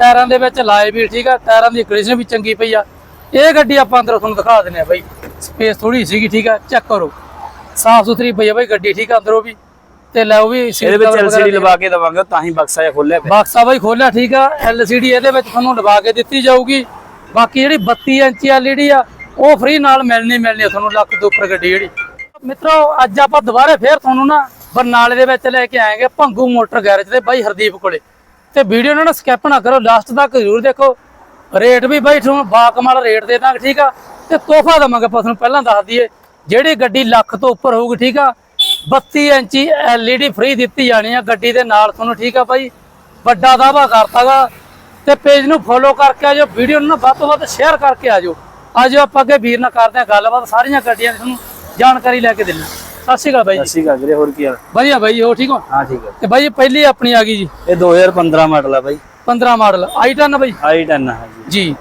ਟਾਇਰਾਂ ਦੇ ਵਿੱਚ ਲਾਏ ਵੀ ਠੀਕ ਆ? ਟਾਇਰਾਂ ਦੀ ਕੰਡੀਸ਼ਨ ਵੀ ਚੰਗੀ ਪਈ ਆ। ਇਹ ਗੱਡੀ ਆਪਾਂ ਅੰਦਰੋਂ ਤੁਹਾਨੂੰ ਦਿਖਾ ਦਿੰਨੇ ਆ ਬਾਈ। ਸਪੇਸ ਥੋੜੀ ਸੀਗੀ ਠੀਕ ਆ? ਚੈੱਕ ਕਰੋ। ਸਾਫ਼ ਸੁਥਰੀ ਪਈ ਆ ਬਾਈ ਗੱਡੀ ਠੀਕ ਆ? ਅੰਦਰੋਂ ਵੀ। ਤੇ ਲੈ ਉਹ ਵੀ ਇਹਦੇ ਵਿੱਚ ਐਲਸੀਡੀ ਲਵਾ ਕੇ ਦਵਾਂਗੇ ਤਾਂ ਹੀ ਬਕਸਾ ਜਿਹਾ ਖੋਲਿਆ ਬਾਕਸਾ ਬਾਈ ਖੋਲਿਆ ਠੀਕ ਆ? LCD ਇਹਦੇ ਵਿੱਚ ਤੁਹਾਨੂੰ ਲਵਾ ਕੇ ਦਿੱਤੀ ਜਾਊਗੀ। ਬਾਕੀ ਜਿਹੜੀ 32 ਇੰਚੀ LED ਆ ਉਹ ਫ੍ਰੀ ਨਾਲ ਮਿਲਣੀ ਮਿਲਣੀ ਆ ਤੁਹਾਨੂੰ ਲੱਖ ਤੋਂ ਉੱਪਰ ਗੱਡੀ ਜਿਹੜੀ। ਮਿੱਤਰੋ ਅੱਜ ਆਪਾਂ ਦੁਬਾਰਾ ਫੇਰ ਤੁਹਾਨੂੰ ਨਾ ਬਰਨਾਲੇ ਦੇ ਵਿੱਚ ਲੈ ਕੇ ਆਏਗੇ ਭੰਗੂ ਮੋਟਰ ਗੈਰੇਜ ਤੇ ਬਾਈ ਹਰਦੀਪ ਕੋਲੇ। ਤੇ ਵੀਡੀਓ ਨੂੰ ਨਾ ਸਕਿਪ ਨਾ ਕਰੋ ਲਾਸਟ ਤੱਕ ਜ਼ਰੂਰ ਦੇਖੋ। ਰੇਟ ਵੀ ਬਾਈ ਤੁਹਾਨੂੰ ਬਾਕਮਾਲ ਰੇਟ ਦੇ ਦਾਂਗੇ, ਠੀਕ ਆ? ਤੇ ਤੋਹਫਾ ਦਵਾਂਗੇ, ਆਪਾਂ ਤੁਹਾਨੂੰ ਪਹਿਲਾਂ ਦੱਸ ਦਈਏ, ਜਿਹੜੀ ਗੱਡੀ ਲੱਖ ਤੋਂ ਉੱਪਰ ਹੋਊਗੀ, ਠੀਕ ਆ? 32 ਇੰਚੀ LED ਫ੍ਰੀ ਦਿੱਤੀ ਜਾਣੀ ਆ ਗੱਡੀ ਦੇ ਨਾਲ ਤੁਹਾਨੂੰ, ਠੀਕ ਆ ਬਾਈ? ਵੱਡਾ ਦਾਵਾ ਕਰਤਾਗਾ। ਤੇ ਪੇਜ ਨੂੰ ਫੋਲੋ ਕਰਕੇ ਆਜੋ ਵੀਡੀਓ ਨੂੰ ਵੱਧ ਤੋਂ ਵੱਧ ਸ਼ੇਅਰ ਕਰਕੇ ਆਜੋ ਆਜੋ ਆਪਾਂ ਅੱਗੇ ਵੀਰ ਨਾਲ ਕਰਦੇ ਆ ਗੱਲਬਾਤ, ਸਾਰੀਆਂ ਗੱਡੀਆਂ ਦੀ ਤੁਹਾਨੂੰ ਜਾਣਕਾਰੀ ਲੈ ਕੇ ਦਿੰਦੇ ਹਾਂ। ਸਤਿ ਸ਼੍ਰੀ ਅਕਾਲ ਬਾਈ ਜੀ। ਅਸੀਂ ਵੀਰੇ ਹੋਰ ਕੀ ਹਾਲ? ਵਧੀਆ ਬਾਈ ਹੋ ਠੀਕ ਹੋ? ਹਾਂ ਠੀਕ ਹੈ ਤੇ ਬਾਈ ਪਹਿਲੀ ਆਪਣੀ ਆ ਗਈ ਜੀ? ਇਹ 2015 ਮਾਡਲ ਆ ਬਾਈ। 15 ਮਾਡਲ i10 ਬਾਈ? ਆਈ 10 ਹੈ ਜੀ ਜੀ।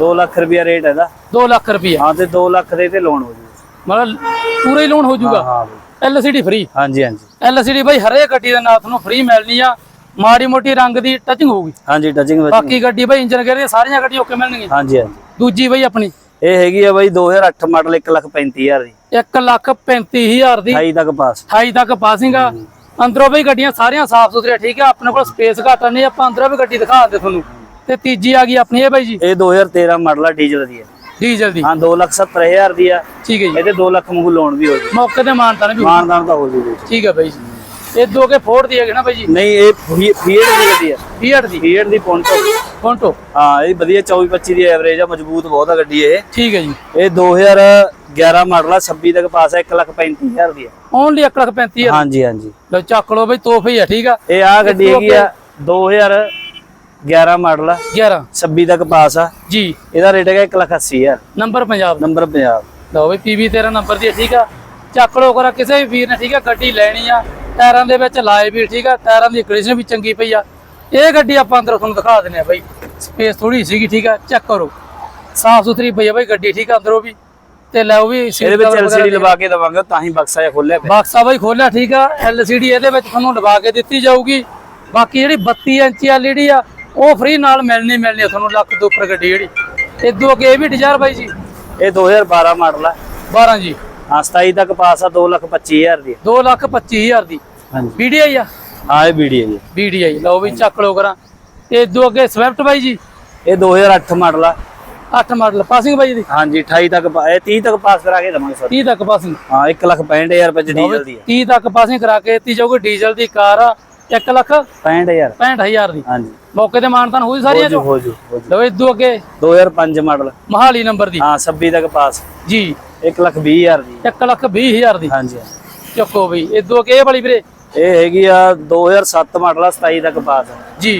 2 ਲੱਖ ਰੁਪਿਆ ਰੇਟ ਇਹਦਾ। 2 ਲੱਖ ਰੁਪਈਆ ਹਾਂ ਤੇ 2 ਲੱਖ ਦੇ ਤੇ ਲੋਨ ਹੋ ਜੂ। ਮਤਲਬ ਪੂਰਾ ਹੀ ਲੋਨ ਹੋ ਜਾਊਗਾ ਹਾਂ LCD ਫ੍ਰੀ ਹਾਂਜੀ ਹਾਂਜੀ। LCD ਬਾਈ ਹਰੇਕ ਗੱਡੀ ਦੇ ਨਾਲ ਤੁਹਾਨੂੰ ਫ੍ਰੀ ਮਿਲਣੀ ਆ। ਮਾੜੀ ਮੋਟੀ ਰੰਗ ਦੀ ਟਚਿੰਗ ਹੋਊਗੀ। ਹਾਂਜੀ ਟਚਿੰਗ ਬਾਕੀ ਗੱਡੀ ਬਾਈ ਇੰਜਨ ਗੇਅਰ ਸਾਰੀਆਂ ਗੱਡੀਆਂ ਓਕੇ ਮਿਲਣਗੀਆਂ। ਹਾਂਜੀ ਹਾਂਜੀ। ਦੂਜੀ ਬਾਈ ਆਪਣੀ। ਇਹ ਹੈਗੀ ਆ ਬਾਈ 2008 ਮਾਡਲ 1 ਲੱਖ 35000 ਦੀ। 1 ਲੱਖ 35000 ਦੀ 28 ਤੱਕ ਪਾਸ। 28 ਤੱਕ ਪਾਸਿੰਗ ਆ। ਅੰਦਰੋਂ ਵੀ ਗੱਡੀਆਂ ਸਾਰੀਆਂ ਸਾਫ਼ ਸੁਥਰੀਆਂ ਠੀਕ ਆ? ਆਪਣੇ ਕੋਲ ਸਪੇਸ ਘੱਟ ਨਹੀਂ ਆਪਾਂ ਅੰਦਰੋਂ ਵੀ ਗੱਡੀ ਦਿਖਾ ਦਿੰਦੇ ਤੁਹਾਨੂੰ। ਤੇ ਤੀਜੀ ਆ ਗਈ ਆਪਣੀ ਇਹ ਬਾਈ ਜੀ। ਇਹ 2013 ਮਾਡਲ ਆ ਡੀਜ਼ਲ ਦੀ ਹੈ ਡੀਜ਼ਲ ਦੀ। ਹਾਂ 270000 ਦੀ ਆ। ਠੀਕ ਹੈ ਜੀ। ਇਹਦੇ 2 ਲੱਖ ਮੰਗੂ ਲੋਨ ਵੀ ਹੋ ਜੂ। ਮੌਕੇ ਤੇ ਮਾਨਤਾ ਨੇ ਵੀ ਮਾਨਦਾਨ ਤਾਂ ਹੋ ਜੂਗਾ ਠੀਕ ਹੈ ਬਾਈ ਜੀ। ਇਹ ਦੋ ਕੇ ਫੋੜ ਦੀ ਹੈਗੇ ਨਾ ਬਾਈ ਜੀ? ਨਹੀਂ ਇਹ ਫੀਏਡ ਦੀ ਗੱਡੀ ਆ। ਫੀਅਟ ਦੀ। ਫੀਏਡ ਦੀ ਪੌਂਟੋ ਫੋਂਟੋ ਹਾਂ ਇਹ ਵਧੀਆ 24 25 ਦੀ ਐਵਰੇਜ ਆ ਮਜ਼ਬੂਤ ਬਹੁਤ ਆ ਗੱਡੀ ਇਹ। ਠੀਕ ਹੈ ਜੀ। ਇਹ 2011 ਮਾਡਲ ਆ 26 ਤੱਕ ਪਾਸ ਆ 1 ਲੱਖ 35000 ਦੀ ਆ। ਓਨਲੀ 1 ਲੱਖ 35000 ਹਾਂਜੀ ਹਾਂਜੀ। ਲਓ ਚੱਕ ਲਓ ਬਾਈ ਤੋਹਫੇ ਹੀ ਆ ਠੀਕ ਆ? ਇਹ ਆ ਗੱਡੀ ਹੈਗੀ ਆ 2011 ਮਾਡਲ ਆ 11 26 ਤੱਕ ਪਾਸ ਆ। ਜੀ। ਇਹਦਾ ਰੇਟ ਹੈਗਾ 1 ਲੱਖ 80000 ਨੰਬਰ ਪੰਜਾਬ ਨੰਬਰ ਪੰਜਾਬ। ਲਓ ਬਈ ਪੀਵੀ 13 ਨੰਬਰ ਦੀ ਠੀਕ ਆ? ਚੱਕ ਲਓ ਕਰਾ ਕਿਸੇ ਵੀ ਵੀਰ ਨੇ ਠੀਕ ਆ ਗੱਡੀ ਲੈਣੀ ਆ ਟਾਇਰਾਂ ਦੇ ਵਿੱਚ ਲਾਏ ਵੀ ਠੀਕ ਆ? ਟਾਇਰਾਂ ਦੀ ਕੰਡੀਸ਼ਨ ਵੀ ਚੰਗੀ ਪਈ ਆ। ਇਹ ਗੱਡੀ ਆਪਾਂ ਅੰਦਰੋਂ ਤੁਹਾਨੂੰ ਦਿਖਾ ਦਿੰਨੇ ਆ ਬਾਈ। ਸਪੇਸ ਥੋੜੀ ਸੀਗੀ ਠੀਕ ਆ? ਚੈੱਕ ਕਰੋ। ਸਾਫ਼ ਸੁਥਰੀ ਪਈ ਆ ਬਾਈ ਗੱਡੀ ਠੀਕ ਆ? ਅੰਦਰੋਂ ਵੀ। ਤੇ ਲੈ ਉਹ ਵੀ ਇਹਦੇ ਵਿੱਚ ਐਲਸੀਡੀ ਲਵਾ ਕੇ ਦਵਾਂਗੇ ਤਾਂ ਹੀ ਬਕਸਾ ਜਿਹਾ ਖੋਲਿਆ ਪਿਆ। ਬਾਕਸਾ ਬਾਈ ਖੋਲਿਆ ਠੀਕ ਆ? LCD ਇਹਦੇ ਵਿੱਚ ਤੁਹਾਨੂੰ ਲਵਾ ਕੇ ਦਿੱਤੀ ਜਾਊਗੀ। ਬਾਕੀ ਜਿਹੜੀ 32 ਇੰਚੀ LED ਆ ਉਹ ਫ੍ਰੀ ਨਾਲ ਮਿਲਣੀ ਮਿਲਣੀ ਆ ਤੁਹਾਨੂੰ ਲੱਖ ਤੋਂ ਉੱਪਰ ਗੱਡੀ ਜਿਹੜੀ। ਇਦੋਂ ਅੱਗੇ ਇਹ ਵੀ ਡਿਜ਼ਾਇਰ ਬਾਈ ਜੀ? ਇਹ 2012 ਮਾਡਲ ਆ। 12 ਜੀ। ਹਾਂ 27 ਤੱਕ ਪਾਸ ਆ 2 ਲੱਖ 25000 ਦੀ। 2 ਲੱਖ 25000 ਦੀ। ਹਾਂਜੀ। VDI ਆ? ਹਾਂ ਇਹ ਵੀਡੀਓ ਜੀ। VDI ਲਓ ਵੀ ਚੱਕ ਲਓ ਕਰਾਂ। ਤੇ ਇਦੋਂ ਅੱਗੇ ਸਵਿਫਟ ਬਾਈ ਜੀ? ਇਹ 2008 ਮਾਡਲ ਆ। 8 ਮਾਡਲ ਪਾਸਿੰਗ ਬਾਈ ਦੀ ਹਾਂਜੀ 28 ਤੱਕ ਪਾ- ਇਹ 30 ਤੱਕ ਪਾਸ ਕਰਾ ਕੇ ਦਵਾਂਗੇ ਸਰ। 30 ਤੱਕ ਪਾਸਿੰਗ। ਹਾਂ 1 ਲੱਖ 65000 ਰੁਪਏ ਚ ਡੀਜ਼ਲ ਦੀ ਆ। 30 ਤੱਕ ਪਾਸਿੰਗ ਕਰਾ ਕੇ ਦਿੱਤੀ ਜਾਊਗੀ। ਡੀਜ਼ਲ ਦੀ ਕਾਰ ਆ 1 ਲੱਖ 65000 65000 ਦੀ। ਹਾਂਜੀ ਮੌਕੇ ਤੇ ਮਾਨਤਾਨ ਹੋਈ ਸਾਰੀਆਂ ਹੋ ਜੂ ਹੋ ਜੂ ਹੋ ਜੂ। ਲਓ ਇਦੋਂ ਅੱਗੇ। 2005 ਮਾਡਲ। ਮਹਾਲੀ ਨੰਬਰ ਦੀ। ਹਾਂ 26 ਤੱਕ ਪਾਸ। ਜੀ। 1 ਲੱਖ 20000 ਦੀ। 1 ਲੱਖ 20000 ਦੀ। ਹਾਂਜੀ ਚੱਕੋ ਬਈ ਇਦੋਂ ਅੱਗੇ ਇਹ ਵਾਲੀ ਵੀਰੇ। ਇਹ ਹੈਗੀ ਆ 2007 ਮਾਡਲ ਆ 27 ਤੱਕ ਪਾਸ। ਜੀ।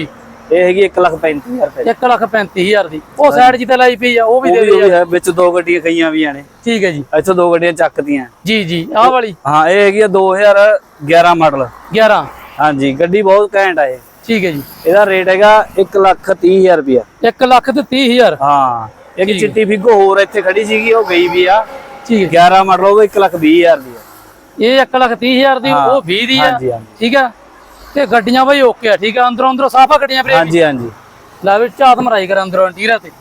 ਇਹ ਹੈਗੀ 1 ਲੱਖ 35000 ਰੁਪਏ 1 ਲੱਖ 35000 ਦੀ। ਉਹ ਸਾਈਡ ਜਿੱਤੇ ਲਾਈ ਪਈ ਆ ਉਹ ਵੀ ਦੇ ਦਿਓ ਹੈ ਵਿੱਚ ਦੋ ਗੱਡੀਆਂ ਕਈਆਂ ਵੀ ਨੇ ਠੀਕ ਹੈ ਜੀ। ਇੱਥੋਂ ਦੋ ਗੱਡੀਆਂ ਚੱਕਦੀਆਂ ਜੀ ਜੀ ਆਹ ਵਾਲੀ। ਹਾਂ ਇਹ ਹੈਗੀ ਆ 2011 ਮਾਡਲ। 11 ਹਾਂਜੀ ਗੱਡੀ ਬਹੁਤ ਘੈਂਟ ਆ ਇਹ। ਠੀਕ ਹੈ ਜੀ। ਇਹਦਾ ਰੇਟ ਹੈਗਾ 1 ਲੱਖ 30000 ਰੁਪਇਆ। 1 ਲੱਖ ਤੇ 30000 ਹਾਂ ਇੱਕ ਚਿੱਟੀ ਫਿੱਗੋ ਹੋਰ ਇੱਥੇ ਖੜੀ ਸੀਗੀ ਉਹ ਗਈ ਵੀ ਆ। ਠੀਕ ਹੈ। 11 ਮਾਡਲ ਉਹ 1 ਲੱਖ 20000 ਦੀ ਇਹ 1 ਲੱਖ 30000 ਦੀ ਹਾਂ, ਉਹ 20 ਦੀ ਆ। ਠੀਕ ਆ? ਤੇ ਗੱਡੀਆਂ ਬਈ ਓਕੇ ਆ ਠੀਕ ਆ? ਅੰਦਰੋਂ ਅੰਦਰੋਂ ਸਾਫਾ ਗੱਡੀਆਂ ਵੀਰੇ? ਹਾਂਜੀ ਹਾਂਜੀ। ਲੈ ਵੀ ਝਾਤ ਮਰਾਈ ਕਰ ਅੰਦਰੋਂ ਇੰਟੀਰੀਅਰ ਤੇ।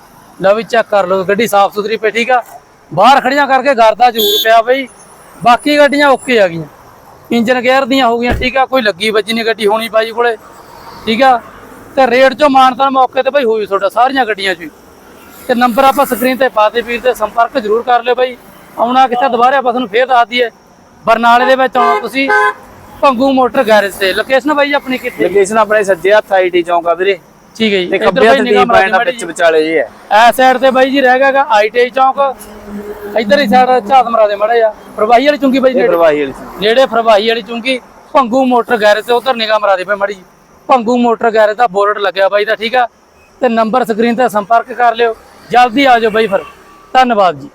ਲੈ ਵੀ ਚੈੱਕ ਕਰ ਲਓ ਗੱਡੀ ਸਾਫ਼ ਸੁਥਰੀ ਪਈ ਠੀਕ ਆ? ਬਾਹਰ ਖੜੀਆਂ ਕਰਕੇ ਗਰਦਾ ਜ਼ਰੂਰ ਪਿਆ ਬਈ। ਬਾਕੀ ਗੱਡੀਆਂ ਓਕੇ ਆ ਗਈਆਂ। ਇੰਜਨ ਗੇਅਰ ਦੀਆਂ ਹੋ ਗਈਆਂ ਠੀਕ ਆ? ਕੋਈ ਲੱਗੀ ਵੱਜੀ ਨਹੀਂ ਗੱਡੀ ਹੋਣੀ ਬਾਈ ਕੋਲੇ ਠੀਕ ਆ? ਤੇ ਰੇਟ ਚੋਂ ਮਾਨਤਾ ਮੌਕੇ ਤੇ ਬਈ ਹੋਈ ਤੁਹਾਡਾ ਸਾਰੀਆਂ ਗੱਡੀਆਂ 'ਚ। ਤੇ ਨੰਬਰ ਆਪਾਂ ਸਕਰੀਨ ਤੇ ਪਾਤੇ ਵੀਰ ਤੇ ਸੰਪਰਕ ਜ਼ਰੂਰ ਕਰ ਲਿਓ ਬਾਈ। ਆਉਣਾ ਕਿੱਥੇ ਦੁਬਾਰੇ ਆਪਾਂ ਤੁਹਾਨੂੰ ਫੇਰ ਦੱਸ ਦਈਏ। ਬਰਨਾਲੇ ਦੇ ਵਿੱਚ ਆਉਣਾ ਤੁਸੀਂ? ਭੰਗੂ ਮੋਟਰ ਗੈਰੇਜ ਤੇ। ਲੋਕੇਸ਼ਨ ਬਾਈ ਆਪਣੀ ਕਿੱਥੇ? ਲੋਕੇਸ਼ਨ ਆਪਣੇ ਸੱਜੇ ਹੱਥ ਆਈਟੀ ਚੌਂਕ ਆ ਵੀਰੇ। ਠੀਕ ਹੈ ਜੀ। ਤੇ ਖੱਬੇ ਬਾਈ ਹੱਥ ਦੀ ਪੈਂਟ ਮਾੜੀ ਵਿੱਚ ਵਿਚਾਲੇ ਜੀ ਹੈ। ਐ ਸਾਈਡ ਤੇ ਬਾਈ ਜੀ ਰਹਿ ਗਿਆਗਾ ਆਈਟੀ ਚੌਂਕ। ਇੱਧਰ ਹੀ ਸਾਈਡ ਝਾਤ ਮਰਾ ਦੇ ਮੜੇ ਆ ਪ੍ਰਵਾਹੀ ਵਾਲੀ ਚੁੰਗੀ ਬਾਈ ਨੇੜੇ? ਪ੍ਰਵਾਹੀ ਵਾਲੀ। ਨੇੜੇ ਪ੍ਰਵਾਹੀ ਵਾਲੀ ਚੁੰਗੀ। ਭੰਗੂ ਮੋਟਰ ਗੈਰੇਜ ਤੇ ਉਧਰ ਨਿਗਾਹ ਮਰਾ ਦੇ ਪਏ ਮੜੀ ਜੀ। ਭੰਗੂ ਮੋਟਰ ਗੈਰੇਜ ਦਾ ਬੋਰਡ ਲੱਗਿਆ ਬਾਈ ਦਾ ਠੀਕ ਆ? ਤੇ ਨੰਬਰ ਸਕਰੀਨ ਤੇ ਸੰਪਰਕ ਕਰ ਲਿਓ। ਜਲਦੀ ਆ ਜਾਓ ਬਾਈ ਫਿਰ। ਧੰਨਵਾਦ ਜੀ।